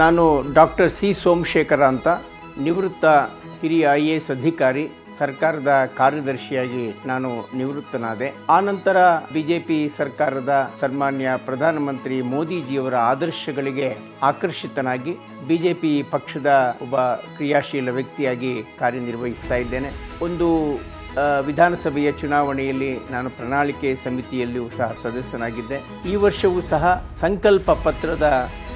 ನಾನು doctor C Somashekhara ಅಂತ, ನಿವೃತ್ತ ಹಿರಿಯ ಐ ಎ ಎಸ್ ಅಧಿಕಾರಿ, ಸರ್ಕಾರದ ಕಾರ್ಯದರ್ಶಿಯಾಗಿ ನಾನು ನಿವೃತ್ತನಾದೆ. ಆನಂತರ ಬಿಜೆಪಿ ಸರ್ಕಾರದ ಸನ್ಮಾನ್ಯ ಪ್ರಧಾನಮಂತ್ರಿ ಮೋದಿಜಿಯವರ ಆದರ್ಶಗಳಿಗೆ ಆಕರ್ಷಿತನಾಗಿ ಬಿಜೆಪಿ ಪಕ್ಷದ ಒಬ್ಬ ಕ್ರಿಯಾಶೀಲ ವ್ಯಕ್ತಿಯಾಗಿ ಕಾರ್ಯನಿರ್ವಹಿಸ್ತಾ ಇದ್ದೇನೆ. ಒಂದು ವಿಧಾನಸಭೆಯ ಚುನಾವಣೆಯಲ್ಲಿ ನಾನು ಪ್ರಣಾಳಿಕೆ ಸಮಿತಿಯಲ್ಲಿಯೂ ಸಹ ಸದಸ್ಯನಾಗಿದ್ದೆ. ಈ ವರ್ಷವೂ ಸಹ ಸಂಕಲ್ಪ ಪತ್ರದ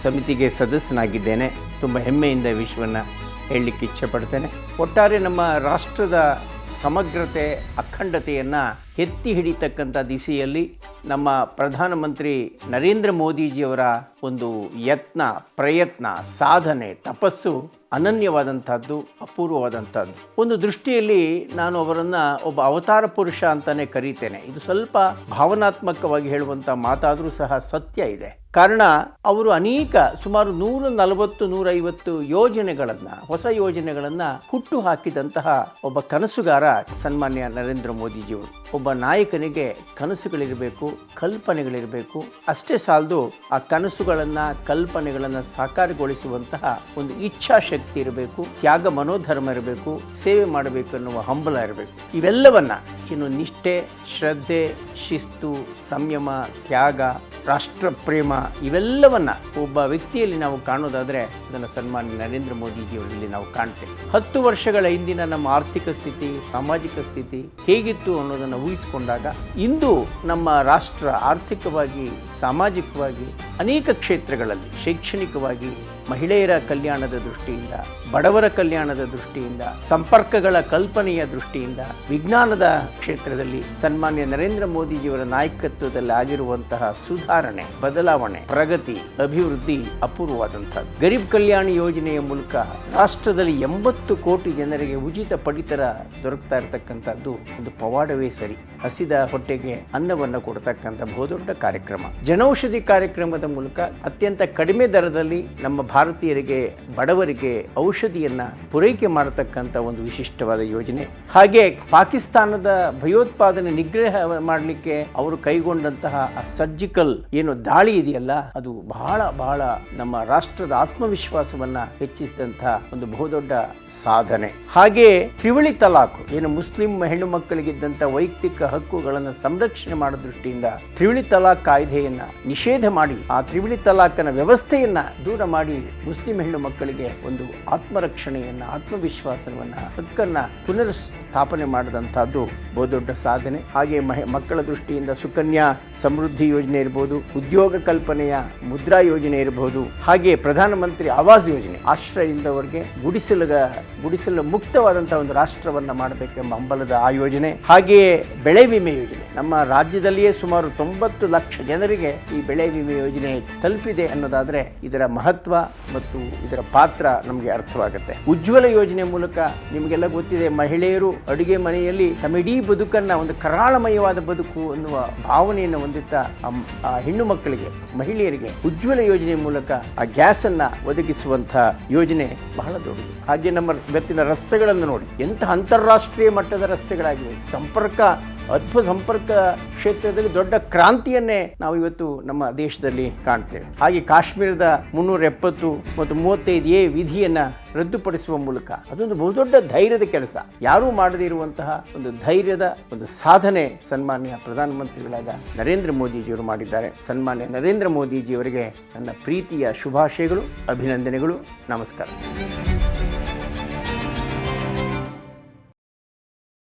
ಸಮಿತಿಗೆ ಸದಸ್ಯನಾಗಿದ್ದೇನೆ. ತುಂಬ ಹೆಮ್ಮೆಯಿಂದ ವಿಷಯವನ್ನು ಹೇಳಲಿಕ್ಕೆ ಇಚ್ಛೆಪಡ್ತೇನೆ. ಒಟ್ಟಾರೆ ನಮ್ಮ ರಾಷ್ಟ್ರದ ಸಮಗ್ರತೆ, ಅಖಂಡತೆಯನ್ನು ಎತ್ತಿ ಹಿಡಿತಕ್ಕಂಥ ದಿಸೆಯಲ್ಲಿ ನಮ್ಮ ಪ್ರಧಾನಮಂತ್ರಿ ನರೇಂದ್ರ ಮೋದಿಜಿಯವರ ಒಂದು ಯತ್ನ, ಪ್ರಯತ್ನ, ಸಾಧನೆ, ತಪಸ್ಸು ಅನನ್ಯವಾದಂಥದ್ದು, ಅಪೂರ್ವವಾದಂಥದ್ದು. ಒಂದು ದೃಷ್ಟಿಯಲ್ಲಿ ನಾನು ಅವರನ್ನು ಒಬ್ಬ ಅವತಾರ ಪುರುಷ ಅಂತಲೇ ಕರೀತೇನೆ. ಇದು ಸ್ವಲ್ಪ ಭಾವನಾತ್ಮಕವಾಗಿ ಹೇಳುವಂಥ ಮಾತಾದರೂ ಸಹ ಸತ್ಯ ಇದೆ. ಕಾರಣ, ಅವರು ಅನೇಕ, ಸುಮಾರು ನೂರ ನಲವತ್ತು ನೂರೈವತ್ತು ಯೋಜನೆಗಳನ್ನು, ಹೊಸ ಯೋಜನೆಗಳನ್ನು ಹುಟ್ಟು ಹಾಕಿದಂತಹ ಒಬ್ಬ ಕನಸುಗಾರ ಸನ್ಮಾನ್ಯ ನರೇಂದ್ರ ಮೋದಿಜಿಯವರು. ಒಬ್ಬ ನಾಯಕನಿಗೆ ಕನಸುಗಳಿರಬೇಕು, ಕಲ್ಪನೆಗಳಿರಬೇಕು, ಅಷ್ಟೇ ಸಾಲದು ಆ ಕನಸುಗಳನ್ನು, ಕಲ್ಪನೆಗಳನ್ನು ಸಾಕಾರಗೊಳಿಸುವಂತಹ ಒಂದು ಇಚ್ಛಾಶಕ್ತಿ ಇರಬೇಕು, ತ್ಯಾಗ ಮನೋಧರ್ಮ ಇರಬೇಕು, ಸೇವೆ ಮಾಡಬೇಕು ಎನ್ನುವ ಹಂಬಲ ಇರಬೇಕು. ಇವೆಲ್ಲವನ್ನ ಏನು ನಿಷ್ಠೆ, ಶ್ರದ್ಧೆ, ಶಿಸ್ತು, ಸಂಯಮ, ತ್ಯಾಗ, ರಾಷ್ಟ್ರ ಪ್ರೇಮ ಇವೆಲ್ಲವನ್ನು ಒಬ್ಬ ವ್ಯಕ್ತಿಯಲ್ಲಿ ನಾವು ಕಾಣೋದಾದರೆ ಅದನ್ನು ಸನ್ಮಾನ್ಯ ನರೇಂದ್ರ ಮೋದಿಜಿಯವರಲ್ಲಿ ನಾವು ಕಾಣ್ತೇವೆ. ಹತ್ತು ವರ್ಷಗಳ ಹಿಂದಿನ ನಮ್ಮ ಆರ್ಥಿಕ ಸ್ಥಿತಿ, ಸಾಮಾಜಿಕ ಸ್ಥಿತಿ ಹೇಗಿತ್ತು ಅನ್ನೋದನ್ನು ಊಹಿಸಿಕೊಂಡಾಗ ಇಂದು ನಮ್ಮ ರಾಷ್ಟ್ರ ಆರ್ಥಿಕವಾಗಿ, ಸಾಮಾಜಿಕವಾಗಿ ಅನೇಕ ಕ್ಷೇತ್ರಗಳಲ್ಲಿ, ಶೈಕ್ಷಣಿಕವಾಗಿ, ಮಹಿಳೆಯರ ಕಲ್ಯಾಣದ ದೃಷ್ಟಿಯಿಂದ, ಬಡವರ ಕಲ್ಯಾಣದ ದೃಷ್ಟಿಯಿಂದ, ಸಂಪರ್ಕಗಳ ಕಲ್ಪನೆಯ ದೃಷ್ಟಿಯಿಂದ, ವಿಜ್ಞಾನದ ಕ್ಷೇತ್ರದಲ್ಲಿ ಸನ್ಮಾನ್ಯ ನರೇಂದ್ರ ಮೋದಿಜಿಯವರ ನಾಯಕತ್ವದಲ್ಲಿ ಆಗಿರುವಂತಹ ಸುಧಾರಣೆ, ಬದಲಾವಣೆ, ಪ್ರಗತಿ, ಅಭಿವೃದ್ಧಿ ಅಪೂರ್ವವಾದಂಥದ್ದು. ಗರೀಬ್ ಕಲ್ಯಾಣ ಯೋಜನೆಯ ಮೂಲಕ ರಾಷ್ಟ್ರದಲ್ಲಿ ಎಂಬತ್ತು ಕೋಟಿ ಜನರಿಗೆ ಉಚಿತ ಪಡಿತರ ದೊರಕ್ತಾ ಇರತಕ್ಕಂಥದ್ದು ಒಂದು ಪವಾಡವೇ ಸರಿ. ಹಸಿದ ಹೊಟ್ಟೆಗೆ ಅನ್ನವನ್ನು ಕೊಡ್ತಕ್ಕಂಥ ಬಹುದೊಡ್ಡ ಕಾರ್ಯಕ್ರಮ. ಜನೌಷಧಿ ಕಾರ್ಯಕ್ರಮದ ಮೂಲಕ ಅತ್ಯಂತ ಕಡಿಮೆ ದರದಲ್ಲಿ ನಮ್ಮ ಭಾರತೀಯರಿಗೆ, ಬಡವರಿಗೆ ಔಷಧಿಯನ್ನು ಪೂರೈಕೆ ಮಾಡತಕ್ಕಂಥ ಒಂದು ವಿಶಿಷ್ಟವಾದ ಯೋಜನೆ. ಹಾಗೆ ಪಾಕಿಸ್ತಾನದ ಭಯೋತ್ಪಾದನೆ ನಿಗ್ರಹ ಮಾಡಲಿಕ್ಕೆ ಅವರು ಕೈಗೊಂಡಂತಹ ಸರ್ಜಿಕಲ್ ಏನು ದಾಳಿ ಇದೆಯಲ್ಲ, ಅದು ಬಹಳ ಬಹಳ ನಮ್ಮ ರಾಷ್ಟ್ರದ ಆತ್ಮವಿಶ್ವಾಸವನ್ನ ಹೆಚ್ಚಿಸಿದಂತಹ ಒಂದು ಬಹುದೊಡ್ಡ ಸಾಧನೆ. ಹಾಗೆ ತ್ರಿವಳಿ ತಲಾಖ್, ಏನು ಮುಸ್ಲಿಂ ಹೆಣ್ಣು ಮಕ್ಕಳಿಗಿದ್ದಂಥ ವೈಯಕ್ತಿಕ ಹಕ್ಕುಗಳನ್ನು ಸಂರಕ್ಷಣೆ ಮಾಡೋ ದೃಷ್ಟಿಯಿಂದ ತ್ರಿವಳಿ ತಲಾಖ್ ಕಾಯ್ದೆಯನ್ನ ನಿಷೇಧ ಮಾಡಿ, ಆ ತ್ರಿವಳಿ ತಲಾಖನ ವ್ಯವಸ್ಥೆಯನ್ನ ದೂರ ಮಾಡಿ ಮುಸ್ಲಿಂ ಹೆಣ್ಣು ಮಕ್ಕಳಿಗೆ ಒಂದು ಆತ್ಮರಕ್ಷಣೆಯನ್ನ, ಆತ್ಮವಿಶ್ವಾಸವನ್ನ, ಹಕ್ಕನ್ನ ಪುನರ್ ಸ್ಥಾಪನೆ ಮಾಡಿದಂಥದ್ದು ಬಹುದೊಡ್ಡ ಸಾಧನೆ. ಹಾಗೆ ಮಹಿ, ಮಕ್ಕಳ ದೃಷ್ಟಿಯಿಂದ ಸುಕನ್ಯಾ ಸಮೃದ್ಧಿ ಯೋಜನೆ ಇರಬಹುದು ಉದ್ಯೋಗ ಕಲ್ಪನೆಯ ಮುದ್ರಾ ಯೋಜನೆ ಇರಬಹುದು ಹಾಗೆ ಪ್ರಧಾನಮಂತ್ರಿ ಆವಾಸ್ ಯೋಜನೆ. ಆಶ್ರಯ ಇಲ್ಲದವರಿಗೆ ಗುಡಿಸಲುಗ, ಗುಡಿಸಲು ಮುಕ್ತವಾದಂಥ ಒಂದು ರಾಷ್ಟ್ರವನ್ನ ಮಾಡಬೇಕೆಂಬ ಹಂಬಲದ ಆ ಯೋಜನೆ. ಹಾಗೆಯೇ ಬೆಳೆ ವಿಮೆ ಯೋಜನೆ. ನಮ್ಮ ರಾಜ್ಯದಲ್ಲಿಯೇ ಸುಮಾರು ತೊಂಬತ್ತು ಲಕ್ಷ ಜನರಿಗೆ ಈ ಬೆಳೆ ವಿಮೆ ಯೋಜನೆ ತಲುಪಿದೆ ಅನ್ನೋದಾದರೆ ಇದರ ಮಹತ್ವ ಮತ್ತು ಇದರ ಪಾತ್ರ ನಮಗೆ ಅರ್ಥವಾಗುತ್ತೆ. ಉಜ್ವಲ ಯೋಜನೆ ಮೂಲಕ ನಿಮಗೆಲ್ಲ ಗೊತ್ತಿದೆ, ಮಹಿಳೆಯರು ಅಡುಗೆ ಮನೆಯಲ್ಲಿ ತಮ್ಮ ಇಡೀ ಬದುಕನ್ನು ಒಂದು ಕರಾಳಮಯವಾದ ಬದುಕು ಅನ್ನುವ ಭಾವನೆಯನ್ನು ಹೊಂದಿದ್ದ ಆ ಹೆಣ್ಣು ಮಕ್ಕಳಿಗೆ, ಮಹಿಳೆಯರಿಗೆ ಉಜ್ವಲ ಯೋಜನೆ ಮೂಲಕ ಆ ಗ್ಯಾಸನ್ನು ಒದಗಿಸುವಂಥ ಯೋಜನೆ ಬಹಳ ದೊಡ್ಡದು. ಹಾಗೆ ನಮ್ಮ ಇವತ್ತಿನ ರಸ್ತೆಗಳನ್ನು ನೋಡಿ, ಎಂಥ ಅಂತಾರಾಷ್ಟ್ರೀಯ ಮಟ್ಟದ ರಸ್ತೆಗಳಾಗಿವೆ. ಸಂಪರ್ಕ ಅದ್ಭುತ ಸಂಪರ್ಕ ಕ್ಷೇತ್ರದಲ್ಲಿ ದೊಡ್ಡ ಕ್ರಾಂತಿಯನ್ನೇ ನಾವು ಇವತ್ತು ನಮ್ಮ ದೇಶದಲ್ಲಿ ಕಾಣ್ತೇವೆ. ಹಾಗೆ ಕಾಶ್ಮೀರದ ಮುನ್ನೂರ ಎಪ್ಪತ್ತು ಮತ್ತು ಮೂವತ್ತೈದು ಎ ವಿಧಿಯನ್ನು ರದ್ದುಪಡಿಸುವ ಮೂಲಕ ಅದೊಂದು ಬಹುದೊಡ್ಡ ಧೈರ್ಯದ ಕೆಲಸ. ಯಾರೂ ಮಾಡದೇ ಇರುವಂತಹ ಒಂದು ಧೈರ್ಯದ ಒಂದು ಸಾಧನೆ ಸನ್ಮಾನ್ಯ ಪ್ರಧಾನಮಂತ್ರಿಗಳಾದ ನರೇಂದ್ರ ಮೋದಿಜಿಯವರು ಮಾಡಿದ್ದಾರೆ. ಸನ್ಮಾನ್ಯ ನರೇಂದ್ರ ಮೋದಿಜಿಯವರಿಗೆ ನನ್ನ ಪ್ರೀತಿಯ ಶುಭಾಶಯಗಳು, ಅಭಿನಂದನೆಗಳು, ನಮಸ್ಕಾರ.